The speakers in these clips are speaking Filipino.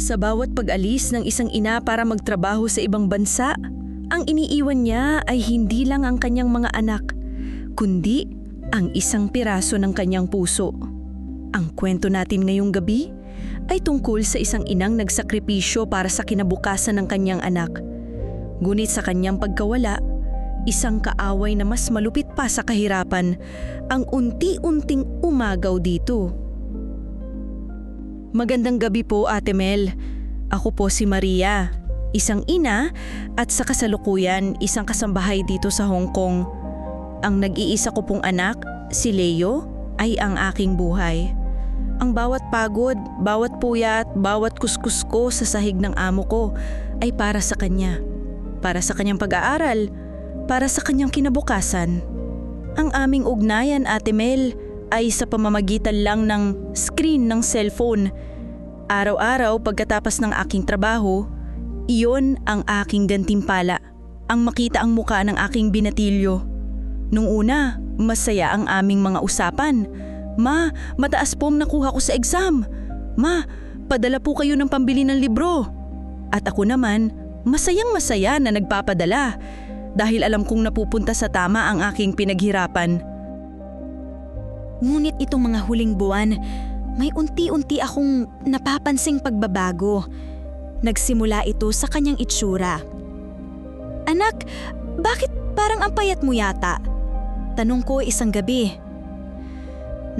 Sa bawat pag-alis ng isang ina para magtrabaho sa ibang bansa, ang iniiwan niya ay hindi lang ang kanyang mga anak, kundi ang isang piraso ng kanyang puso. Ang kwento natin ngayong gabi ay tungkol sa isang inang nagsakripisyo para sa kinabukasan ng kanyang anak. Ngunit sa kanyang pagkawala, isang kaaway na mas malupit pa sa kahirapan ang unti-unting umagaw dito. Magandang gabi po, Ate Mel. Ako po si Maria, isang ina at sa kasalukuyan isang kasambahay dito sa Hong Kong. Ang nag-iisa ko pong anak, si Leo, ay ang aking buhay. Ang bawat pagod, bawat puyat, bawat kuskus ko sa sahig ng amo ko ay para sa kanya. Para sa kanyang pag-aaral, para sa kanyang kinabukasan. Ang aming ugnayan, Ate Mel, ay sa pamamagitan lang ng screen ng cellphone. Araw-araw pagkatapos ng aking trabaho, iyon ang aking gantimpala, ang makita ang muka ng aking binatilyo. Nung una, masaya ang aming mga usapan. Ma, mataas po nakuha ko sa exam. Ma, padala po kayo ng pambili ng libro. At ako naman, masayang masaya na nagpapadala dahil alam kong napupunta sa tama ang aking pinaghirapan. Ngunit itong mga huling buwan, may unti-unti akong napapansing pagbabago. Nagsimula ito sa kanyang itsura. Anak, bakit parang ang payat mo yata? Tanong ko isang gabi.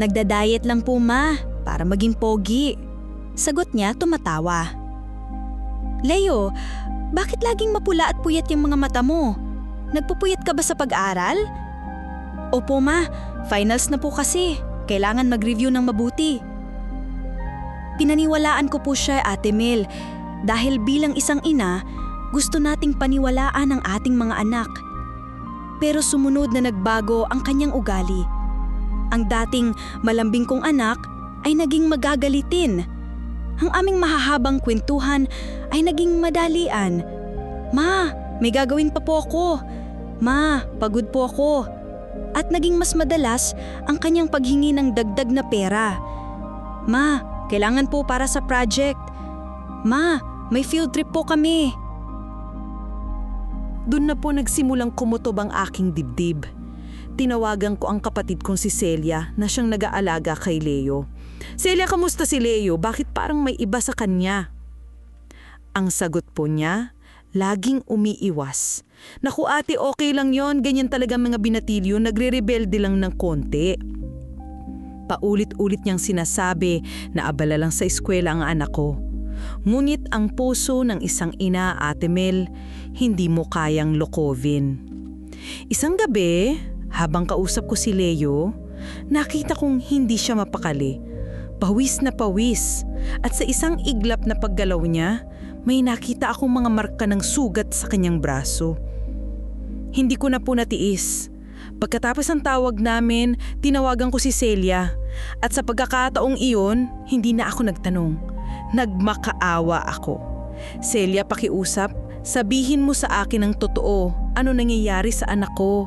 Nagda-diet lang po ma, para maging pogi. Sagot niya tumatawa. Leo, bakit laging mapula at puyat yung mga mata mo? Nagpupuyat ka ba sa pag-aral? Opo ma, finals na po kasi. Kailangan mag-review ng mabuti. Pinaniwalaan ko po siya, Ate Mel, dahil bilang isang ina, gusto nating paniwalaan ang ating mga anak. Pero sumunod na nagbago ang kanyang ugali. Ang dating malambing kong anak ay naging magagalitin. Ang aming mahahabang kwentuhan ay naging madalian. Ma, may gagawin pa po ako. Ma, pagod po ako. At naging mas madalas ang kanyang paghingi ng dagdag na pera. Ma, kailangan po para sa project. Ma, may field trip po kami. Doon na po nagsimulang kumutob ang aking dibdib. Tinawagan ko ang kapatid kong si Celia na siyang nag-aalaga kay Leo. Celia, kamusta si Leo? Bakit parang may iba sa kanya? Ang sagot po niya, laging umiiwas. Naku ate, okay lang yon ganyan talaga mga binatilyo, nagre-rebelde lang ng konti. Paulit-ulit niyang sinasabi na abala lang sa eskwela ang anak ko. Ngunit ang puso ng isang ina, Ate Mel, hindi mo kayang lokovin. Isang gabi, habang kausap ko si Leo, nakita kong hindi siya mapakali. Pawis na pawis. At sa isang iglap na paggalaw niya, may nakita akong mga marka ng sugat sa kanyang braso. Hindi ko na po natiis. Pagkatapos ng tawag namin, tinawagan ko si Celia. At sa pagkakataong iyon, hindi na ako nagtanong. Nagmakaawa ako. Celia, pakiusap, sabihin mo sa akin ang totoo. Ano nangyayari sa anak ko?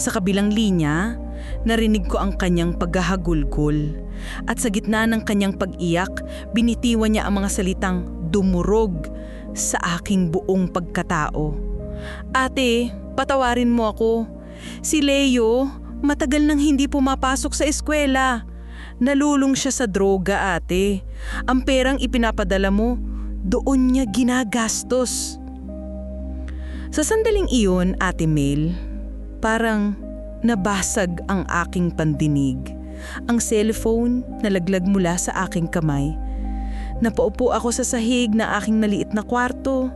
Sa kabilang linya, narinig ko ang kanyang paghahagulgol. At sa gitna ng kanyang pag-iyak, binitiwan niya ang mga salitang dumurog sa aking buong pagkatao. Ate, patawarin mo ako. Si Leo, matagal nang hindi pumapasok sa eskwela. Nalulong siya sa droga, ate. Ang perang ipinapadala mo, doon niya ginagastos. Sa sandaling iyon, Ate Mel, parang nabasag ang aking pandinig. Ang cellphone nalaglag mula sa aking kamay. Napaupo ako sa sahig na aking maliit na kwarto.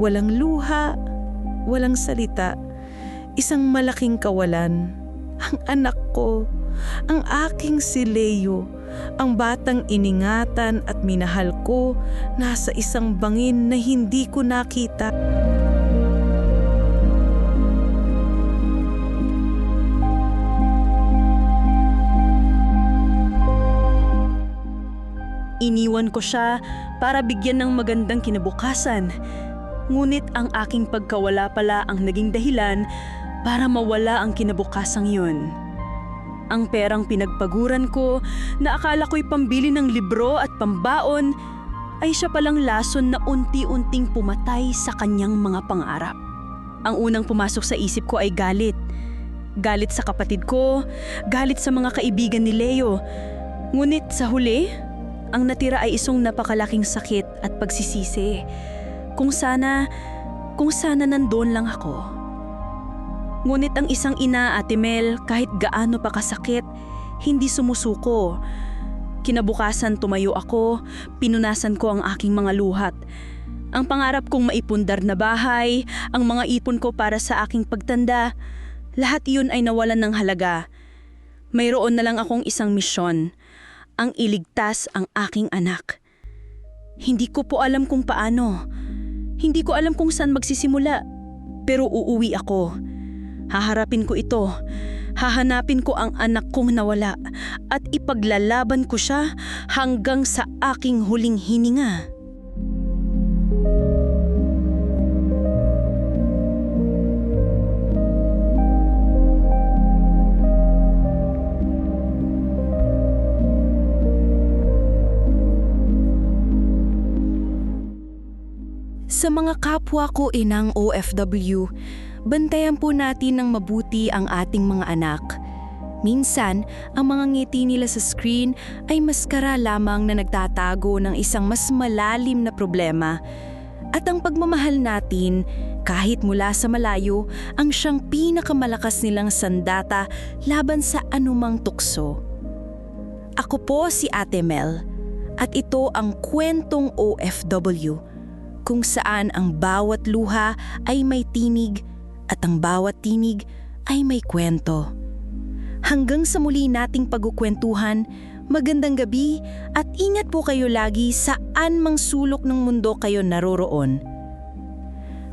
Walang luha, walang salita. Isang malaking kawalan. Ang anak ko, ang aking si Leo, ang batang iningatan at minahal ko nasa isang bangin na hindi ko nakita. Iniwan ko siya para bigyan ng magandang kinabukasan. Ngunit ang aking pagkawala pala ang naging dahilan para mawala ang kinabukasang yun. Ang perang pinagpaguran ko na akala ko'y pambili ng libro at pambaon ay siya palang lason na unti-unting pumatay sa kanyang mga pangarap. Ang unang pumasok sa isip ko ay galit. Galit sa kapatid ko, galit sa mga kaibigan ni Leo. Ngunit sa huli, ang natira ay isang napakalaking sakit at pagsisisi. Kung sana, kung sana nandoon lang ako. Ngunit ang isang ina, Ate Mel, kahit gaano pa kasakit, hindi sumusuko. Kinabukasan tumayo ako, pinunasan ko ang aking mga luhat. Ang pangarap kong maipundar na bahay, ang mga ipon ko para sa aking pagtanda, lahat iyon ay nawalan ng halaga. Mayroon na lang akong isang misyon, ang iligtas ang aking anak. Hindi ko po alam kung paano. Hindi ko alam kung saan magsisimula. Pero uuwi ako. Haharapin ko ito. Hahanapin ko ang anak kong nawala at ipaglalaban ko siya hanggang sa aking huling hininga. Sa mga kapwa ko inang OFW, bantayan po natin ng mabuti ang ating mga anak. Minsan, ang mga ngiti nila sa screen ay maskara lamang na nagtatago ng isang mas malalim na problema. At ang pagmamahal natin, kahit mula sa malayo, ang siyang pinakamalakas nilang sandata laban sa anumang tukso. Ako po si Ate Mel, at ito ang kwentong OFW kung saan ang bawat luha ay may tinig at ang bawat tinig ay may kwento. Hanggang sa muli nating pagkukwentuhan, magandang gabi at ingat po kayo lagi saan mang sulok ng mundo kayo naroroon.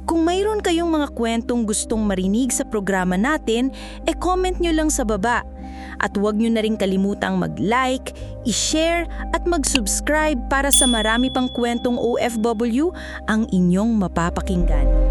Kung mayroon kayong mga kwentong gustong marinig sa programa natin, e comment nyo lang sa baba. At huwag nyo na rin kalimutang mag-like, i-share at mag-subscribe para sa marami pang kwentong OFW ang inyong mapapakinggan.